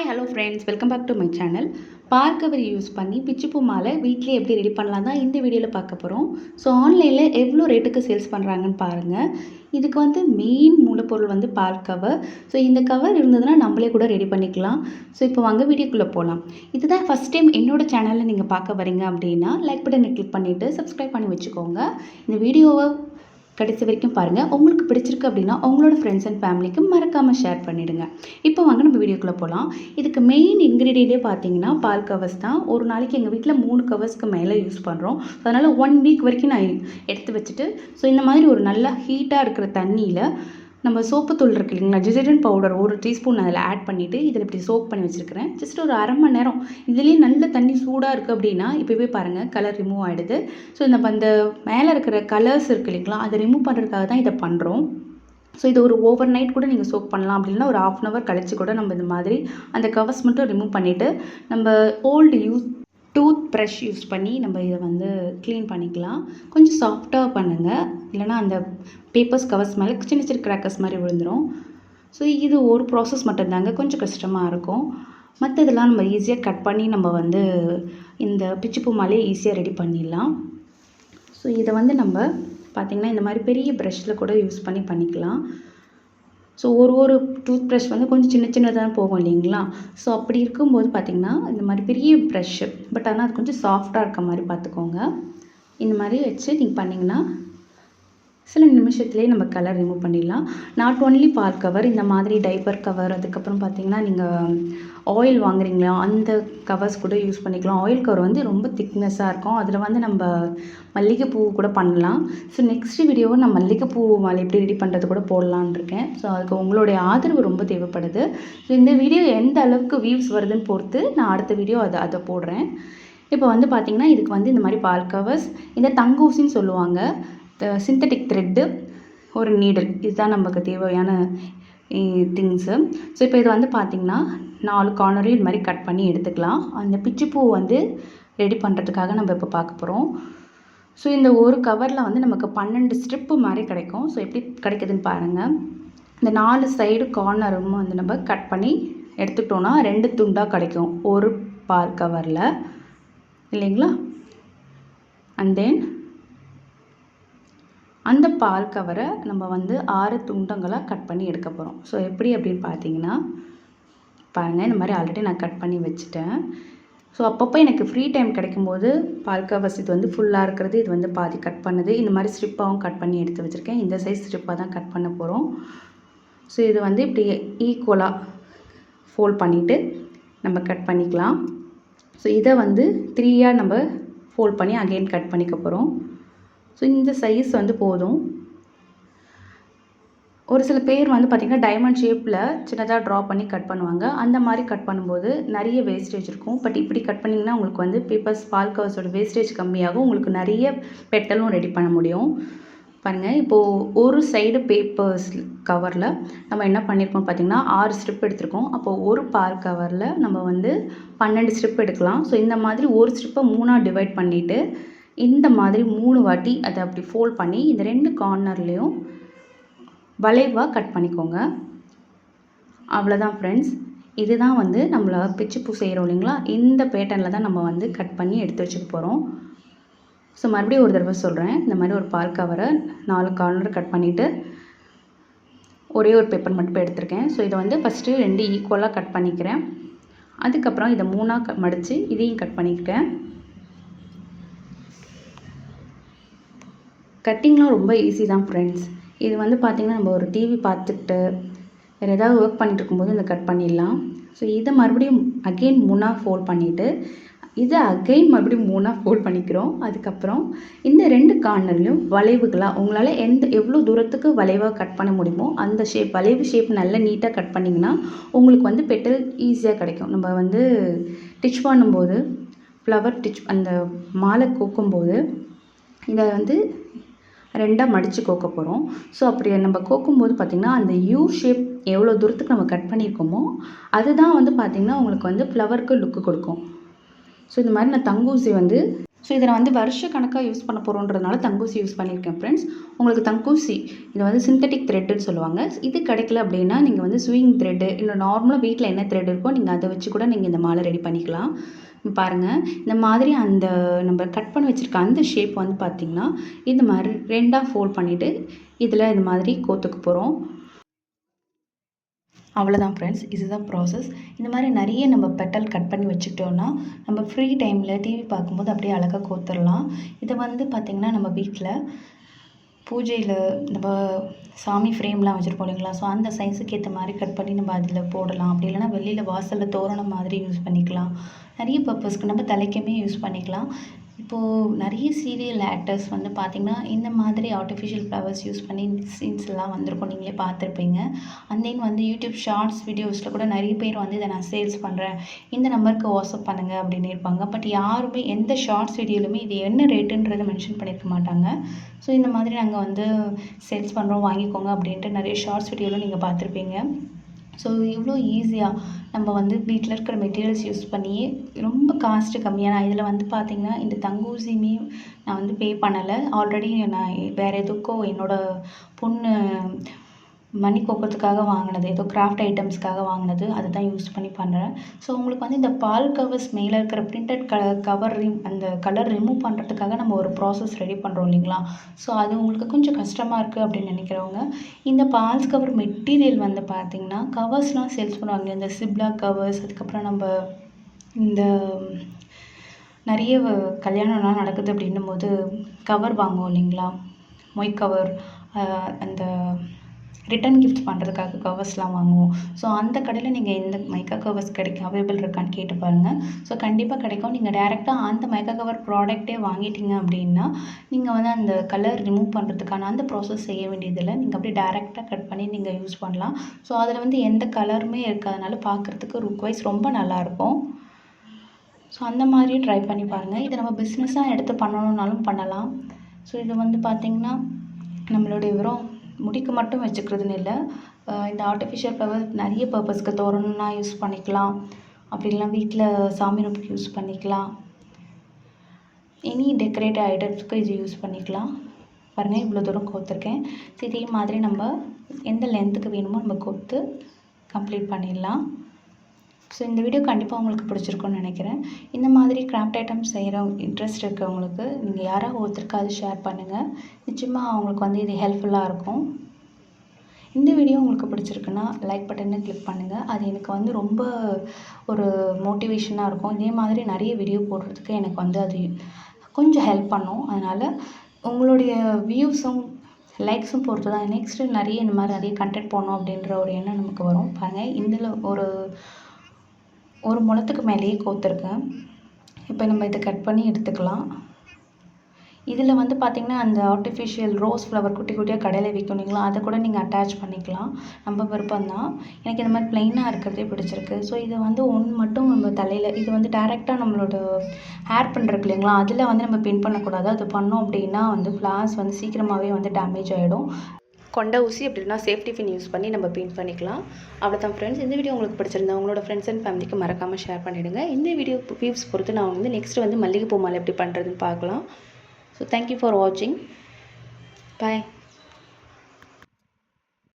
Hi hello friends welcome back to my channel பார்க்கவர் use பண்ணி பிச்சுப்பூ மாலை வீட்டிலே எப்படி ரெடி பண்ணலாம் தான் இந்த வீடியோவில் பார்க்க போகிறோம் ஸோ ஆன்லைனில் எவ்வளோ ரேட்டுக்கு சேல்ஸ் பண்ணுறாங்கன்னு பாருங்கள் இதுக்கு வந்து மெயின் மூலப்பொருள் வந்து பால் கவர் ஸோ இந்த கவர் இருந்ததுன்னா நம்மளே கூட ரெடி பண்ணிக்கலாம். ஸோ இப்போ வாங்க வீடியோக்குள்ளே போகலாம் இதுதான் ஃபஸ்ட் டைம் என்னோட சேனலில் நீங்கள் பார்க்க வரீங்க அப்படின்னா லைக் பட்டனை கிளிக் பண்ணிவிட்டு சப்ஸ்கிரைப் பண்ணி வச்சுக்கோங்க. இந்த வீடியோவை கடைசி வரைக்கும் பாருங்கள் உங்களுக்கு பிடிச்சிருக்கு அப்படின்னா உங்களோட ஃப்ரெண்ட்ஸ் அண்ட் ஃபேமிலிக்கு மறக்காமல் ஷேர் பண்ணிவிடுங்க இப்போ வாங்க நம்ம வீடியோக்குள்ளே போகலாம் இதுக்கு மெயின் இன்க்ரீடியண்டே பார்த்தீங்கன்னா பால் கவர்ஸ் தான். ஒரு நாளைக்கு எங்கள் வீட்டில் மூணு கவர்ஸ்க்கு மேலே யூஸ் பண்ணுறோம் ஸோ அதனால் ஒன் வீக் வரைக்கும் நான் எடுத்து வச்சுட்டு ஸோ இந்த மாதிரி ஒரு நல்ல ஹீட்டாக இருக்கிற தண்ணியில் நம்ம சோப்பு தூள் இருக்கு இல்லைங்களா டிஜர்டன்ட் பவுடர் ஒரு டீஸ்பூன் அதில் ஆட் பண்ணிவிட்டு இதில் இப்படி சோப் பண்ணி வச்சுருக்கிறேன். ஜஸ்ட் ஒரு அரை மணி நேரம். இதுலேயே நல்ல தண்ணி சூடாக இருக்குது அப்படின்னா இப்போவே பாருங்கள் கலர் ரிமூவ் ஆகிடுது ஸோ நம்ம அந்த மேலே இருக்கிற கலர்ஸ் இருக்குது இல்லைங்களா அதை ரிமூவ் பண்ணுறதுக்காக தான் இதை பண்ணுறோம் ஸோ இது ஒரு ஓவர் நைட் கூட நீங்கள் சோக் பண்ணலாம் அப்படின்னா ஒரு ஆஃப் அன் ஹவர் கழிச்சு கூட நம்ம இந்த மாதிரி அந்த கவர்ஸ் மட்டும் ரிமூவ் பண்ணிவிட்டு நம்ம old use tooth brush use பண்ணி நம்ம இதை வந்து க்ளீன் பண்ணிக்கலாம். கொஞ்சம் சாஃப்டாக பண்ணுங்கள் இல்லைனா அந்த பேப்பர்ஸ் கவர்ஸ் மேலே சின்ன சின்ன கிராக்கர்ஸ் மாதிரி விழுந்துடும் ஸோ இது ஒரு ப்ராசஸ் மட்டும்தாங்க. கொஞ்சம் கஷ்டமாக இருக்கும். மற்றதெல்லாம் நம்ம ஈஸியாக கட் பண்ணி நம்ம வந்து இந்த பிச்சுப்பூ மாலையை ஈஸியாக ரெடி பண்ணிடலாம். ஸோ இதை வந்து நம்ம பார்த்திங்கன்னா இந்த மாதிரி பெரிய ப்ரஷ்ஷில் கூட யூஸ் பண்ணி பண்ணிக்கலாம். ஸோ ஒரு ஒரு டூத் ப்ரஷ் வந்து கொஞ்சம் சின்ன சின்னதாக போகும் இல்லைங்களா? ஸோ அப்படி இருக்கும்போது பார்த்திங்கன்னா இந்த மாதிரி பெரிய ப்ரஷ்ஷு பட் ஆனால் அது கொஞ்சம் சாஃப்டாக இருக்க மாதிரி பார்த்துக்கோங்க இந்த மாதிரி வச்சு நீங்கள் பண்ணிங்கன்னா சில நிமிஷத்துலேயே நம்ம கலர் ரிமூவ் பண்ணிடலாம். நாட் ஓன்லி பால் கவர் இந்த மாதிரி டைப்பர் கவர் அதுக்கப்புறம் பார்த்தீங்கன்னா நீங்கள் ஆயில் வாங்குறீங்களா? அந்த கவர்ஸ் கூட யூஸ் பண்ணிக்கலாம். ஆயில் கவர் வந்து ரொம்ப திக்னஸ்ஸாக இருக்கும். அதில் வந்து நம்ம மல்லிகைப்பூ கூட பண்ணலாம். ஸோ நெக்ஸ்ட் வீடியோவை நான் மல்லிகைப்பூ மாலை எப்படி ரெடி பண்ணுறது கூட போடலான் இருக்கேன். ஸோ அதுக்கு உங்களுடைய ஆதரவு ரொம்ப தேவைப்படுது. ஸோ இந்த வீடியோ எந்த அளவுக்கு வியூஸ் வருதுன்னு பொறுத்து நான் அடுத்த வீடியோ அதை அதை போடுறேன். இப்போ வந்து பார்த்திங்கன்னா இதுக்கு வந்து இந்த மாதிரி பால் கவர்ஸ் இந்த தங்கூசின்னு சொல்லுவாங்க. சிந்தட்டிக் த்ரெட்டு ஒரு நீடல் இதுதான் நமக்கு தேவையான திங்ஸு ஸோ இப்போ இது வந்து பார்த்திங்கன்னா நாலு கார்னரையும் இது மாதிரி கட் பண்ணி எடுத்துக்கலாம். அந்த பிச்சுப்பூ வந்து ரெடி பண்ணுறதுக்காக நம்ம இப்போ பார்க்க போகிறோம் ஸோ இந்த ஒரு கவரில் வந்து நமக்கு பன்னெண்டு ஸ்ட்ரிப்பு மாதிரி கிடைக்கும். ஸோ எப்படி கிடைக்குதுன்னு பாருங்கள் இந்த நாலு சைடு கார்னரும் வந்து நம்ம கட் பண்ணி எடுத்துக்கிட்டோன்னா ரெண்டு துண்டாக கிடைக்கும். ஒரு பார் கவரில் இல்லைங்களா? அண்ட் தென் அந்த பால் கவரை நம்ம வந்து ஆறு துண்டங்களாக கட் பண்ணி எடுக்க போகிறோம் ஸோ எப்படி அப்படின்னு பார்த்தீங்கன்னா பாருங்கள் இந்த மாதிரி ஆல்ரெடி நான் கட் பண்ணி வச்சுட்டேன். ஸோ அப்பப்போ எனக்கு ஃப்ரீ டைம் கிடைக்கும்போது பால் இது வந்து ஃபுல்லாக இருக்கிறது இது வந்து பாதி கட் பண்ணுது. இந்த மாதிரி ஸ்ட்ரிப்பாகவும் கட் பண்ணி எடுத்து வச்சுருக்கேன். இந்த சைஸ் ஸ்ட்ரிப்பாக தான் கட் பண்ண போகிறோம் ஸோ இது வந்து இப்படி ஈக்குவலாக ஃபோல்ட் பண்ணிவிட்டு நம்ம கட் பண்ணிக்கலாம். ஸோ இதை வந்து த்ரீயாக நம்ம ஃபோல்ட் பண்ணி அகெயின் கட் பண்ணிக்க போகிறோம் ஸோ இந்த சைஸ் வந்து போதும். ஒரு சில பேர் வந்து பார்த்திங்கன்னா டைமண்ட் ஷேப்பில் சின்னதாக ட்ரா பண்ணி கட் பண்ணுவாங்க. அந்த மாதிரி கட் பண்ணும்போது நிறைய வேஸ்டேஜ் இருக்கும். பட் இப்படி கட் பண்ணிங்கன்னா உங்களுக்கு வந்து பேப்பர்ஸ் பால் கவர்ஸோட வேஸ்டேஜ் கம்மியாகும். உங்களுக்கு நிறைய பெட்டலும் ரெடி பண்ண முடியும். பாருங்கள் இப்போது ஒரு சைடு பேப்பர்ஸ் கவரில் நம்ம என்ன பண்ணியிருக்கோம் பார்த்திங்கன்னா ஆறு ஸ்ட்ரிப் எடுத்திருக்கோம். அப்போது ஒரு பால் கவரில் நம்ம வந்து பன்னெண்டு ஸ்ட்ரிப் எடுக்கலாம். ஸோ இந்த மாதிரி ஒரு ஸ்ட்ரிப்பை மூணாக டிவைட் பண்ணிவிட்டு இந்த மாதிரி மூணு வாட்டி அதை அப்படி ஃபோல்ட் பண்ணி இந்த ரெண்டு கார்னர்லேயும் வளைவாக கட் பண்ணிக்கோங்க. அவ்வளோதான் ஃப்ரெண்ட்ஸ் இதுதான் வந்து நம்மளை பிச்சுப்பூ செய்கிறோம் இல்லைங்களா? இந்த பேட்டர்னில் தான் நம்ம வந்து கட் பண்ணி எடுத்து வச்சுக்க போகிறோம் ஸோ மறுபடியும் ஒரு தடவை சொல்கிறேன் இந்த மாதிரி ஒரு பால் கவரை நாலு கார்னர் கட் பண்ணிவிட்டு ஒரே ஒரு பேப்பர் மட்டும் எடுத்திருக்கேன். ஸோ இதை வந்து ஃபஸ்ட்டு ரெண்டு ஈக்குவலாக கட் பண்ணிக்கிறேன். அதுக்கப்புறம் இதை மூணாக மடித்து இதையும் கட் பண்ணிக்கிறேன் கட்டிங்லாம் ரொம்ப ஈஸி தான் ஃப்ரெண்ட்ஸ் இது வந்து பார்த்திங்கன்னா நம்ம ஒரு டிவி பார்த்துக்கிட்டு வேறு ஏதாவது ஒர்க் பண்ணிட்டு இருக்கும்போது இந்த கட் பண்ணிடலாம். ஸோ இதை மறுபடியும் அகெயின் மூணாக ஃபோல்ட் பண்ணிவிட்டு இதை அகெயின் மறுபடியும் மூணாக ஃபோல்ட் பண்ணிக்கிறோம். அதுக்கப்புறம் இந்த ரெண்டு கார்னர்லையும் வளைவுகளாக உங்களால் எந்த எவ்வளோ தூரத்துக்கு வளைவாக கட் பண்ண முடியுமோ அந்த ஷேப் வளைவு ஷேப் நல்லா நீட்டாக கட் பண்ணிங்கன்னா உங்களுக்கு வந்து பெட்டல் ஈஸியாக கிடைக்கும். நம்ம வந்து டிச் பண்ணும்போது ஃப்ளவர் டிச் அந்த மாலை கோக்கும்போது இதை வந்து ரெண்டாக மடித்து கோக்க போகிறோம் ஸோ அப்படி நம்ம கோக்கும்போது பார்த்திங்கன்னா அந்த யூ ஷேப் எவ்வளோ தூரத்துக்கு நம்ம கட் பண்ணியிருக்கோமோ அதுதான் வந்து பார்த்திங்கன்னா உங்களுக்கு வந்து ஃப்ளவருக்கு லுக்கு கொடுக்கும். ஸோ இந்த மாதிரி நான் தங்கூசி வந்து ஸோ இதை நான் வந்து வருஷ கணக்காக யூஸ் பண்ண போகிறோன்றதுனால தங்கூசி யூஸ் பண்ணியிருக்கேன் ஃப்ரெண்ட்ஸ் உங்களுக்கு தங்கூசி இது வந்து சிந்தட்டிக் த்ரெட்டுன்னு சொல்லுவாங்க. இது கிடைக்கல அப்படின்னா நீங்கள் வந்து ஸ்விங் த்ரெட்டு இல்லை நார்மலாக வீட்டில் என்ன த்ரெட் இருக்கோ நீங்கள் அதை வச்சு கூட நீங்கள் இந்த மாலை ரெடி பண்ணிக்கலாம். பாருங்கள் இந்த மாதிரி அந்த நம்ம கட் பண்ணி வச்சுருக்க அந்த ஷேப் வந்து பார்த்திங்கன்னா இந்த மாதிரி ரெண்டாக ஃபோல்ட் பண்ணிவிட்டு இதில் இந்த மாதிரி கோத்துக்கு போகிறோம் அவ்வளோதான் ஃப்ரெண்ட்ஸ் இதுதான் ப்ராசஸ் இந்த மாதிரி நிறைய நம்ம பெட்டல் கட் பண்ணி வச்சுக்கிட்டோன்னா நம்ம ஃப்ரீ டைமில் டிவி பார்க்கும்போது அப்படியே அழகாக கோத்துடலாம் இதை வந்து பார்த்திங்கன்னா நம்ம வீட்டில் பூஜையில் நம்ம சாமி ஃப்ரேம்லாம் வச்சுருப்போம் இல்லைங்களா? ஸோ அந்த சைஸுக்கு ஏற்ற மாதிரி கட் பண்ணி நம்ம அதில் போடலாம். அப்படி இல்லைனா வெளியில் வாசலில் தோரணம் மாதிரி யூஸ் பண்ணிக்கலாம். நிறைய பர்பஸ்க்கு நம்ம தலைக்குமே யூஸ் பண்ணிக்கலாம். இப்போது நிறைய சீரியல் ஆக்டர்ஸ் வந்து பார்த்திங்கன்னா இந்த மாதிரி ஆர்டிஃபிஷியல் ஃப்ளவர்ஸ் யூஸ் பண்ணி சீன்ஸ் எல்லாம் வந்திருக்கும். நீங்களே பார்த்துருப்பீங்க. அண்ட் தென் வந்து யூடியூப் ஷார்ட்ஸ் வீடியோஸில் கூட நிறைய பேர் வந்து இதை நான் சேல்ஸ் பண்ணுறேன் இந்த நம்பருக்கு வாட்ஸ்அப் பண்ணுங்கள் அப்படின்னு இருப்பாங்க. பட் யாருமே எந்த ஷார்ட்ஸ் வீடியோலுமே இது என்ன ரேட்டுன்றதை மென்ஷன் பண்ணியிருக்க மாட்டாங்க. ஸோ இந்த மாதிரி நாங்கள் வந்து சேல்ஸ் பண்ணுறோம் வாங்கிக்கோங்க அப்படின்ட்டு நிறைய ஷார்ட்ஸ் வீடியோவில் நீங்கள் பார்த்துருப்பீங்க. ஸோ இவ்வளோ ஈஸியாக நம்ம வந்து வீட்டில் இருக்கிற மெட்டீரியல்ஸ் யூஸ் பண்ணியே ரொம்ப காஸ்ட்டு கம்மியாக நான் இதில் வந்து பார்த்திங்கன்னா இந்த தங்கூசியுமே நான் வந்து பே பண்ணலை. ஆல்ரெடி நான் வேறு எதுக்கோ என்னோடய பொண்ணு மணி கோக்கிறதுக்காக வாங்கினது ஏதோ கிராஃப்ட் ஐட்டம்ஸ்க்காக வாங்கினது அதை தான் யூஸ் பண்ணி பண்ணுறேன் ஸோ உங்களுக்கு வந்து இந்த பால் கவர்ஸ் மேலே இருக்கிற பிரிண்டட் க கவர் ரிம் அந்த கலர் ரிமூவ் பண்ணுறதுக்காக நம்ம ஒரு ப்ராசஸ் ரெடி பண்ணுறோம் இல்லைங்களா? ஸோ அது உங்களுக்கு கொஞ்சம் கஷ்டமாக இருக்குது அப்படின்னு நினைக்கிறவங்க இந்த பால்ஸ் கவர் மெட்டீரியல் வந்து பார்த்திங்கன்னா கவர்ஸ்லாம் சேல்ஸ் பண்ணுவாங்க. இந்த சிப்லா கவர்ஸ் அதுக்கப்புறம் நம்ம இந்த நிறைய வ- கல்யாணம்லாம் நடக்குது அப்படின்னும் போது கவர் வாங்குவோம் இல்லைங்களா? மொய் கவர் அந்த ரிட்டன் கிஃப்ட் பண்ணுறதுக்காக கவர்ஸ்லாம் வாங்குவோம். ஸோ அந்த கடையில் நீங்கள் இந்த மைக்கா கவர்ஸ் கிடைக்கும். அவைலபிள் இருக்கான்னு கேட்டு பாருங்கள் ஸோ கண்டிப்பாக கிடைக்கும். நீங்கள் டேரெக்டாக அந்த மைக்கா கவர் ப்ராடக்ட்டே வாங்கிட்டீங்க அப்படின்னா நீங்கள் வந்து அந்த கலர் ரிமூவ் பண்ணுறதுக்கான அந்த ப்ராசஸ் செய்ய வேண்டியதில்லை. நீங்கள் அப்படியே டேரெக்டாக கட் பண்ணி நீங்கள் யூஸ் பண்ணலாம். ஸோ அதில் வந்து எந்த கலருமே இருக்காதனால பார்க்குறதுக்கு லுக் வைஸ் ரொம்ப நல்லாயிருக்கும் ஸோ அந்த மாதிரி ட்ரை பண்ணி பாருங்கள் இதை நம்ம பிஸ்னஸாக எடுத்து பண்ணணுன்னாலும் பண்ணலாம். ஸோ இது வந்து பார்த்திங்கன்னா நம்மளுடைய வெறும் முடிக்கு மட்டும் வச்சுக்கிறதுன்னு இல்லை. இந்த ஆர்டிஃபிஷியல் ஃப்ளவர் நிறைய பர்பஸ்க்கு தோரணுன்னா யூஸ் பண்ணிக்கலாம். அப்படி இல்லைனா வீட்டில் சாமி ரூமுக்கு யூஸ் பண்ணிக்கலாம். எனி டெக்கரேட்டிவ் ஐட்டம்ஸ்க்கு இது யூஸ் பண்ணிக்கலாம். பாருங்கள் இவ்வளோ தூரம் கோத்துருக்கேன். இதே மாதிரி நம்ம எந்த லென்த்துக்கு வேணுமோ நம்ம கோத்து கம்ப்ளீட் பண்ணிடலாம். ஸோ இந்த வீடியோ கண்டிப்பாக உங்களுக்கு பிடிச்சிருக்கும்னு நினைக்கிறேன். இந்த மாதிரி கிராஃப்ட் ஐட்டம்ஸ் செய்கிற இன்ட்ரெஸ்ட் இருக்கவங்களுக்கு நீங்கள் யாராவது ஒருத்தருக்காவது ஷேர் பண்ணுங்கள் நிச்சயமாக அவங்களுக்கு வந்து இது ஹெல்ப்ஃபுல்லாக இருக்கும். இந்த வீடியோ உங்களுக்கு பிடிச்சிருக்குன்னா லைக் பட்டனை கிளிக் பண்ணுங்கள் அது எனக்கு வந்து ரொம்ப ஒரு மோட்டிவேஷனாக இருக்கும். இதே மாதிரி நிறைய வீடியோ போடுறதுக்கு எனக்கு வந்து அது கொஞ்சம் ஹெல்ப் பண்ணும். அதனால் உங்களுடைய வியூஸும் லைக்ஸும் பொறுத்து தான் நெக்ஸ்ட்டு நிறைய இந்த மாதிரி நிறைய கண்டென்ட் போடணும் அப்படின்ற ஒரு எண்ணம் நமக்கு வரும். பாருங்கள் இதில் ஒரு ஒரு முளத்துக்கு மேலேயே கோத்துருக்கேன். இப்போ நம்ம இதை கட் பண்ணி எடுத்துக்கலாம். இதில் வந்து பார்த்திங்கன்னா அந்த ஆர்டிஃபிஷியல் ரோஸ் ஃப்ளவர் குட்டி குட்டியாக கடையில் விற்கும் இல்லைங்களா அதை கூட நீங்கள் அட்டாச் பண்ணிக்கலாம். நம்ம விருப்பம் தான் எனக்கு இந்த மாதிரி ப்ளைனாக இருக்கிறதே பிடிச்சிருக்கு. ஸோ இதை வந்து ஒன்று மட்டும் நம்ம தலையில் இது வந்து டேரெக்டாக நம்மளோட ஹேர் பண்ணுறக்கு இல்லைங்களா? அதில் வந்து நம்ம பின் பண்ணக்கூடாது. அது பண்ணோம் அப்படின்னா வந்து ஃப்ளார்ஸ் வந்து சீக்கிரமாகவே வந்து டேமேஜ் ஆகிடும் கொண்ட ஊசி அப்படின்னா சேஃப்டி பின் யூஸ் பண்ணி நம்ம பின் பண்ணிக்கலாம். அவ்வளோதான் ஃப்ரெண்ட்ஸ் இந்த வீடியோ உங்களுக்கு பிடிச்சிருந்தா உங்களோட ஃப்ரெண்ட்ஸ் அண்ட் ஃபேமிலிக்கு மறக்காமல் ஷேர் பண்ணிவிடுங்க இந்த வீடியோ வியூஸ் பொறுத்து நான் வந்து நெக்ஸ்ட் வந்து மல்லிகைப்பூ மாலை எப்படி பண்ணுறதுன்னு பார்க்கலாம். ஸோ தேங்க்யூ ஃபார் வாட்சிங் பாய்